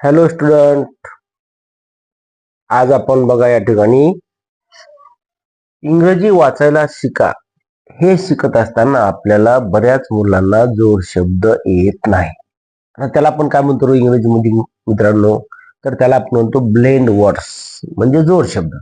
Hello student आज आपण बघा या ठिकाणी इंग्रजी वाचायला शिका. हे शिकत असताना आपल्याला बऱ्याच मुलांना जोड शब्द येत नाही. त्याला आपण काय म्हणतो इंग्रजीमध्ये मित्रांनो? तर त्याला आपण म्हणतो ब्लेंड वर्ड्स म्हणजे जोड शब्द.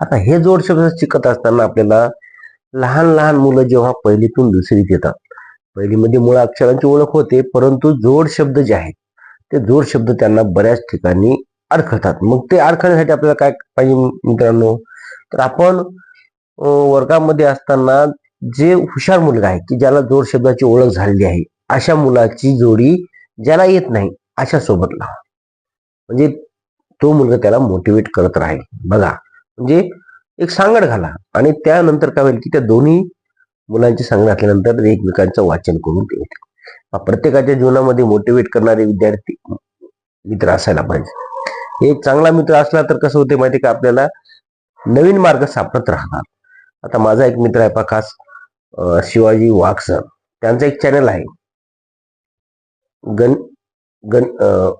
आता हे जोड शब्द शिकत असताना आपल्याला लहान लहान मुलं जेव्हा पहिलीतून दुसरीत येतात पहिलीमध्ये मुळ अक्षरांची ओळख होते परंतु जोड शब्द जे आहेत ते जोड शब्द त्यांना बऱ्याच ठिकाणी अडखळतात. मग ते अडखळण्यासाठी आपल्याला काय पाहिजे मित्रांनो? तर आपण वर्गामध्ये असताना जे हुशार मुलगा आहे की ज्याला जोड शब्दाची ओळख झालेली आहे अशा मुलाची जोडी ज्याला येत नाही अशा सोबत लावा म्हणजे तो मुलगा त्याला मोटिवेट करत राहील. बघा म्हणजे एक सांगड घाला आणि त्यानंतर काय होईल की त्या दोन्ही मुलांची सांगड घातल्यानंतर एकमेकांचं वाचन करून ते प्रत्येकाच्या जीवनामध्ये मोटिवेट करणारे विद्यार्थी मित्र असायला पाहिजे. एक चांगला मित्र असला तर कसं होते माहिती का? आपल्याला नवीन मार्ग सापडत राहणार. आता माझा एक मित्र आहे प्रकाश खास शिवाजी वाघ सर त्यांचा एक चॅनल आहे. गण गण अं,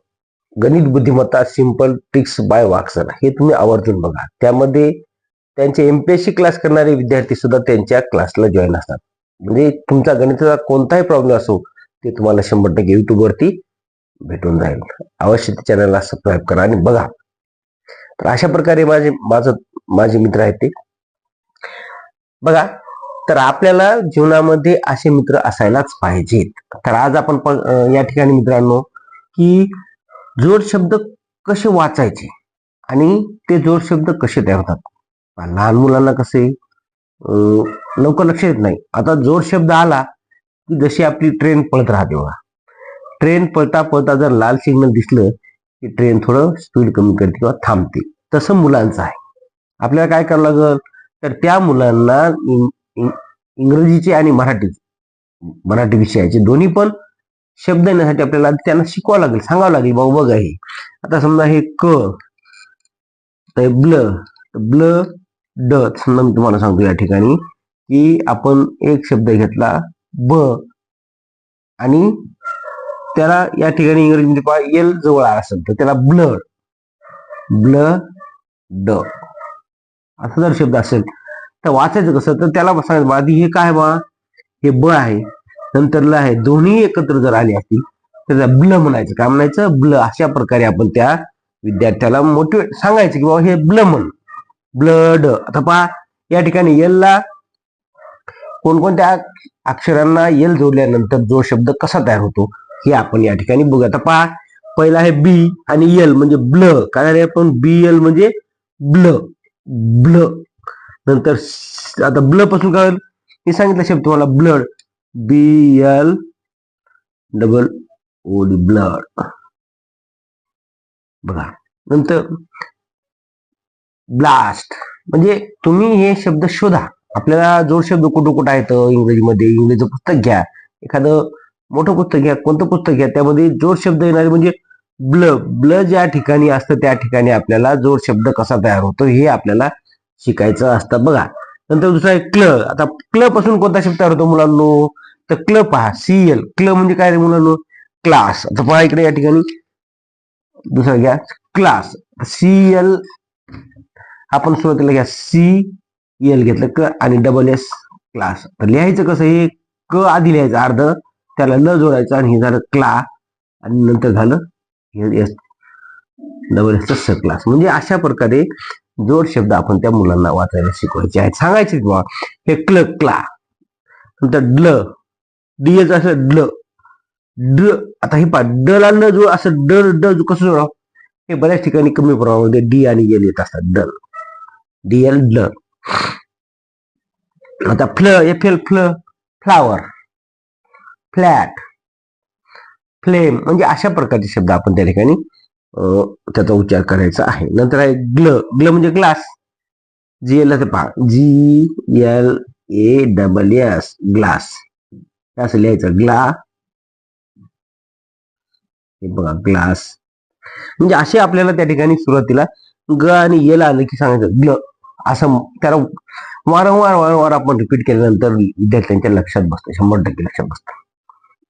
गणित बुद्धिमत्ता simple tricks by Wagh sir हे तुम्ही आवर्जून बघा. त्यामध्ये त्यांचे एमपीएससी क्लास करणारे विद्यार्थी सुद्धा त्यांच्या क्लासला जॉईन असतात. म्हणजे तुमचा गणिताचा कोणताही प्रॉब्लेम असो ते तुम्हाला शंभर टक्के युट्यूबवरती भेटून जाईल. अवश्य चॅनलला सबस्क्राईब करा आणि बघा. तर अशा प्रकारे माझे माझं माझे मित्र आहेत ते. बघा तर आपल्याला जीवनामध्ये असे मित्र असायलाच पाहिजेत. तर आज आपण या ठिकाणी मित्रांनो की जोड शब्द कसे वाचायचे आणि ते जोड शब्द कसे तयार होतात लहान मुलांना कसे लवकर लक्ष येत नाही. आता जोड शब्द आला की जशी आपली ट्रेन पळत राहते बघा. ट्रेन पळता पळता जर लाल सिग्नल दिसलं की ट्रेन थोडं स्पीड कमी करते किंवा थांबते. तसं मुलांचं आहे. आपल्याला काय करावं लागेल? तर त्या मुलांना इंग्रजीची इंग्रजीचे आणि मराठीचे मराठी विषयाचे दोन्ही पण शब्द येण्यासाठी आपल्याला त्यांना शिकवावं लागेल सांगावं लागेल बाबा बघा हे. आता समजा हे क तर ब्ल ब्ल ड समजा मी तुम्हाला सांगतो या ठिकाणी की आपण एक शब्द घेतला ब. आणि त्याला या ठिकाणी इंग्रजीमध्ये पहा एल जवळ असेल तर त्याला ब्लड ब्ल ड असा जर शब्द असेल तर वाचायचं कसं? तर त्याला सांगायचं बा आधी हे काय बा? हे ब आहे नंतर ल आहे. दोन्ही एकत्र जर आले असतील तर ब्ल म्हणायचं. काय म्हणायचं? ब्ल. अशा प्रकारे आपण त्या विद्यार्थ्याला मोटिवेट सांगायचं की बाबा हे ब्ल म्हण. ब्लड. आता पहा या ठिकाणी एल ला कोणकोणत्या अक्षरांना एल जोडल्यानंतर जो शब्द कसा तयार होतो हे आपण या ठिकाणी बघू आता पहा पहिला आहे बी आणि एल म्हणजे ब्ल. काय झाले आपण? बी एल म्हणजे ब्ल. ब्ल. नंतर आता ब्लपासून काय मी सांगितलं शब्द तुम्हाला blood. B L double O D blood बघा. नंतर ब्लास्ट म्हणजे तुम्ही हे शब्द शोधा. आपल्याला जोड शब्द कुठं कुठं आहेत इंग्रजीमध्ये? इंग्रजीचं पुस्तक घ्या. एखादं मोठं पुस्तक घ्या कोणतं पुस्तक घ्या त्यामध्ये जोड शब्द येणारे म्हणजे ब्ल. ब्ल ज्या ठिकाणी असतं त्या ठिकाणी आपल्याला जोड शब्द कसा तयार होतो हे आपल्याला शिकायचं असतं. बघा नंतर दुसरा आहे क्ल. आता क्लपासून कोणता शब्द तयार होतो मुलांनो? तर क्ल पहा सी एल क्ल म्हणजे काय रे मुलांनो? क्लास. आता पहा इकडे या ठिकाणी. दुसरा घ्या. क्लास. सी एल आपण सुरुवातीला घ्या. सी एल घेतलं क आणि डबल एस क्लास तर लिहायचं कसं हे क आधी लिहायचं अर्ध त्याला ल जोडायचं आणि हे झालं क्ला आणि नंतर झालं हे एस डबल एस स क्लास म्हणजे अशा प्रकारे जोड शब्द आपण त्या मुलांना वाचायला शिकवायचे आहेत. सांगायचे की बाबा हे क्ल क्ला नंतर डल डी एच असं डल ड आता हे पा ड ला न जो असं ड ड कसं जोडाव? हे बऱ्याच ठिकाणी कमी प्रमाणामध्ये डी आणि एल येत असतात. डल डी एल ड. आता फ्ल एफ एल फ्ल फ्लावर फ्लॅट फ्लेम म्हणजे अशा प्रकारचे शब्द आपण त्या ठिकाणी त्याचा उच्चार करायचा आहे. नंतर आहे ग्ल ग्ल म्हणजे ग्लास जी एल पहा. G L A double S glass असं लिहायचं. ग्ला हे बघा ग्लास म्हणजे असे आपल्याला त्या ठिकाणी सुरुवातीला ग आणि एल आलं की सांगायचं ग्ल असं त्याला वारंवार वारंवार आपण रिपीट केल्यानंतर विद्यार्थ्यांच्या लक्षात बसतं शंभर टक्के लक्षात बसतं.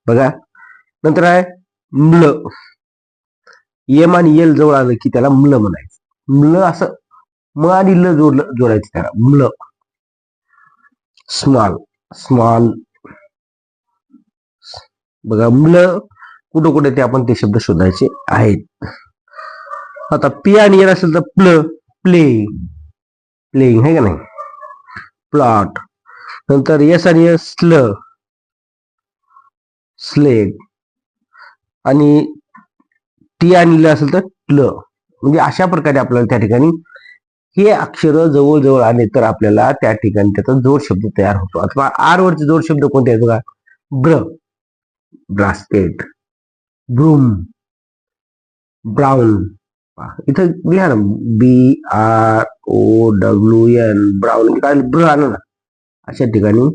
बघा नंतर आहे म्ल. एम आणि एल जवळ आलं की त्याला म्ल म्हणायचं. म्ल असं म आणि ल जोडलं जोडायचं त्याला. म्ल. स्मॉल. स्मॉल. बघा म्ल कुठं कुठे ते आपण ते शब्द शोधायचे आहेत. आता पी आणि एल असेल तर प्ल प्ले. प्लेइंग आहे का नाही? प्लॉट नंतर एस आणि स्ल स्लेग आणि टी आणि ल असेल तर ल म्हणजे अशा प्रकारे आपल्याला त्या ठिकाणी हे अक्षर जवळजवळ आले तर आपल्याला त्या ठिकाणी त्याचा जोड शब्द तयार होतो. अथवा आर वरचे जोड शब्द कोणते आहेत बघा? ब्र. ब्रास्केट ब्रूम ब्राऊन इथं लिहा ना B R O W N brown काय ब्र आलं ना अशा ठिकाणी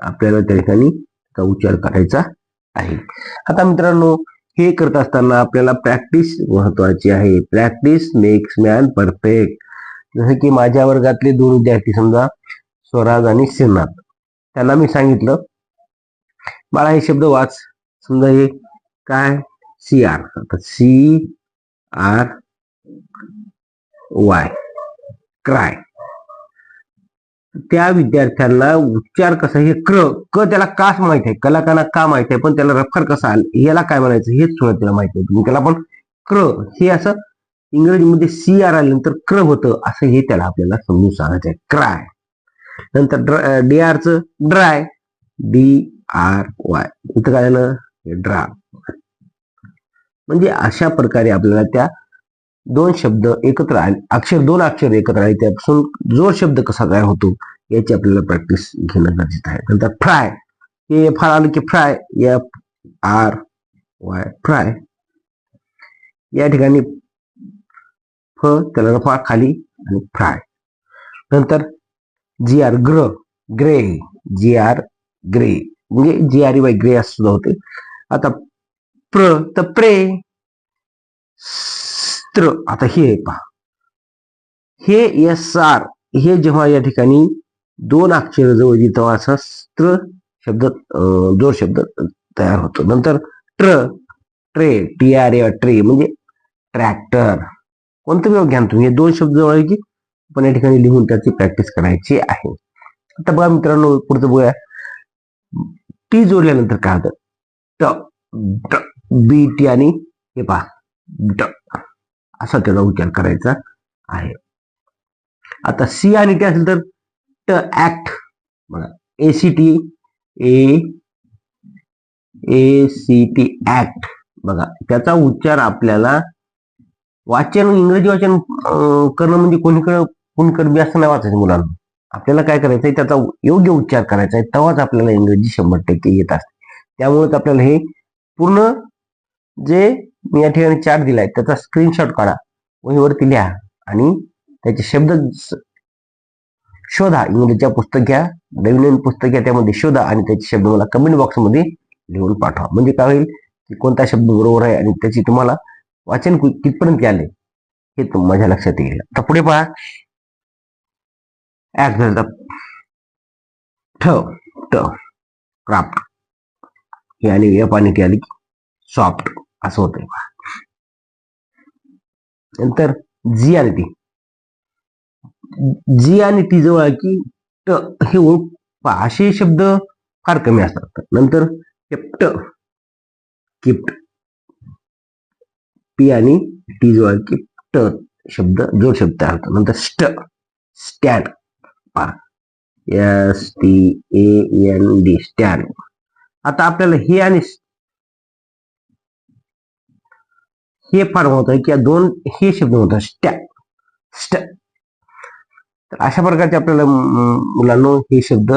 आपल्याला त्या ठिकाणी उच्चार करायचा आहे आता मित्रांनो हे करत असताना आपल्याला प्रॅक्टिस महत्वाची आहे प्रॅक्टिस मेक्स मॅन परफेक्ट जसं की माझ्या वर्गातले दोन विद्यार्थी समजा स्वराज आणि श्रीनाथ त्यांना मी सांगितलं मला हे शब्द वाच समजा हे काय सी आर आता सी आर वाय. क्राय. त्या विद्यार्थ्यांना उच्चार कसा हे क्र क त्याला कास माहीत आहे. कलाकांना का माहीत आहे? पण त्याला रफर कसा आल याला काय म्हणायचं? हेच सुरुवातीला माहिती आहे. त्याला आपण क्र हे असं इंग्रजीमध्ये सी आर आल्यानंतर क्र होतं. असं हे त्याला आपल्याला समजून सांगायचं आहे. क्राय. नंतर डी आरचं ड्राय. D R Y. इथं काय झालं ड्रा. म्हणजे अशा प्रकारे आपल्याला त्या दोन शब्द एकत्र आले अक्षर दोन अक्षर एकत्र आले त्यापासून जोड शब्द कसा तयार होतो याची आपल्याला प्रॅक्टिस घेणं गरजेचं आहे. नंतर फ्राय हे फार आलं की fry F R Y fry या ठिकाणी फ त्याला रफा खाली आणि फ्राय नंतर जी आर ग्र ग्रे जी आर ग्रे म्हणजे जी आर वाय ग्रे असं सुद्धा होते. आता प्र तर प्रे स्त्र आता हे पहा. हे एस आर हे जेव्हा या ठिकाणी दोन अक्षर जवळ तेव्हा असा स्त्र शब्द जोर शब्द तयार होतो. नंतर ट्र ट्रे टी आर ए ट्रे म्हणजे ट्रॅक्टर. कोणतं वेळ घ्या तुम्ही हे दोन शब्द जवळ की पण या ठिकाणी लिहून त्याची प्रॅक्टिस करायची आहे. आता बघा मित्रांनो पुढचं बघूया. टी जोडल्यानंतर काय होतं? ट बी टी आणि हे पहा. ड असा त्याचा उच्चार करायचा आहे. आता सी आणि टी असेल तर ट ऍक्ट बघा A C T A A C T act बघा त्याचा उच्चार आपल्याला वाचन इंग्रजी वाचन करणं म्हणजे कोणीकडे कोणीकडे बी असं नाही वाचायचं मुलांना. आपल्याला काय करायचंय त्याचा योग्य उच्चार करायचा आहे तेव्हाच आपल्याला इंग्रजी शंभर टक्के येत असते. त्यामुळेच आपल्याला हे पूर्ण जे मी या ठिकाणी चार्ट दिलाय. त्याचा स्क्रीनशॉट काढा. वहीवरती लिहा आणि त्याचे शब्द शोधा. इंग्रजीच्या पुस्तक घ्या नवीन पुस्तक घ्या त्यामध्ये शोधा आणि त्याचे शब्द मला कमेंट बॉक्समध्ये लिहून पाठवा. म्हणजे काय होईल? की कोणता शब्द बरोबर आहे आणि त्याची तुम्हाला वाचन कितपर्यंत आले हे माझ्या लक्षात येईल. आता पुढे पहा. ऍक्ट ठ ट. क्राफ्ट हे आणि या पाणी आली. सॉफ्ट असं होतंय. नंतर जी आणि टी जी आणि टी जवळ की ट हे ओळख असे शब्द फार कमी असतात. नंतर केप्ट किप्ट पी आणि टी जवळ की ट शब्द जोड शब्द तयार होतो नंतर स्ट stand S T N D stand आता आपल्याला हे आणि हे फार होतं किंवा दोन हे शब्द होतात स्टॅ. स्ट. तर अशा प्रकारचे आपल्याला मुलांना हे शब्द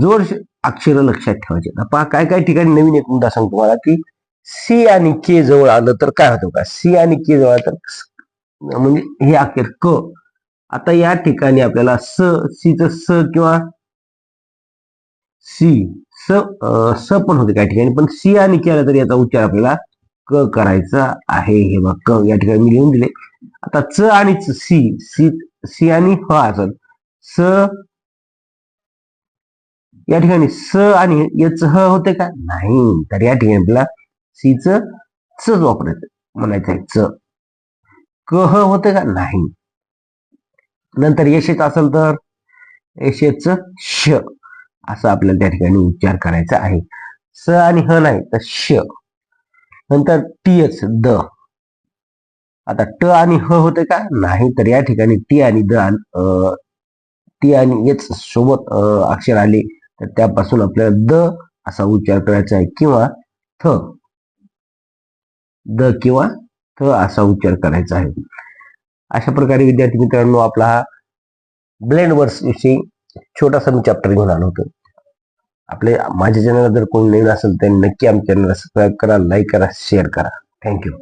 जोड अक्षर लक्षात ठेवायचे. पहा काय काय ठिकाणी नवीन एक मुद्दा सांगतो तुम्हाला की सी आणि के जवळ आलं तर काय होतं का सी आणि के जवळ तर म्हणजे हे अखेर क. आता या ठिकाणी आपल्याला स सीच स किंवा सी स स पण होते काही ठिकाणी. पण सी आणि के आलं तर याचा उच्चार आपल्याला क करायचा आहे हे बघ क या ठिकाणी मी लिहून दिले. आता च आणि सी सी सी आणि ह असत स या ठिकाणी स आणि याच ह होते का? नाही. तर या ठिकाणी आपल्याला सीच च वापरायचं म्हणायचं आहे च. क ह होते का? नाही. नंतर यशेच असेल तर? यशेच श. असा आपल्याला त्या ठिकाणी उच्चार करायचा आहे. स आणि ह नाही तर श. नंतर टीएच द. आता ट आणि ह होते का? नाही तर या ठिकाणी टी आणि द टी आणि एच सोबत अक्षर आले तर त्यापासून आपल्याला द असा उच्चार करायचा आहे. किंवा थ द किंवा थ असा उच्चार करायचा आहे. अशा प्रकारे विद्यार्थी मित्रांनो आपला हा ब्लेंड वर्ड्स विषयी छोटासा मी चॅप्टर घेऊन आलो होतो. आपले माझ्या चॅनलला जर कोण नवीन असेल तर नक्की आमच्या चॅनलला सबस्क्राईब करा लाईक करा शेअर करा. थँक्यू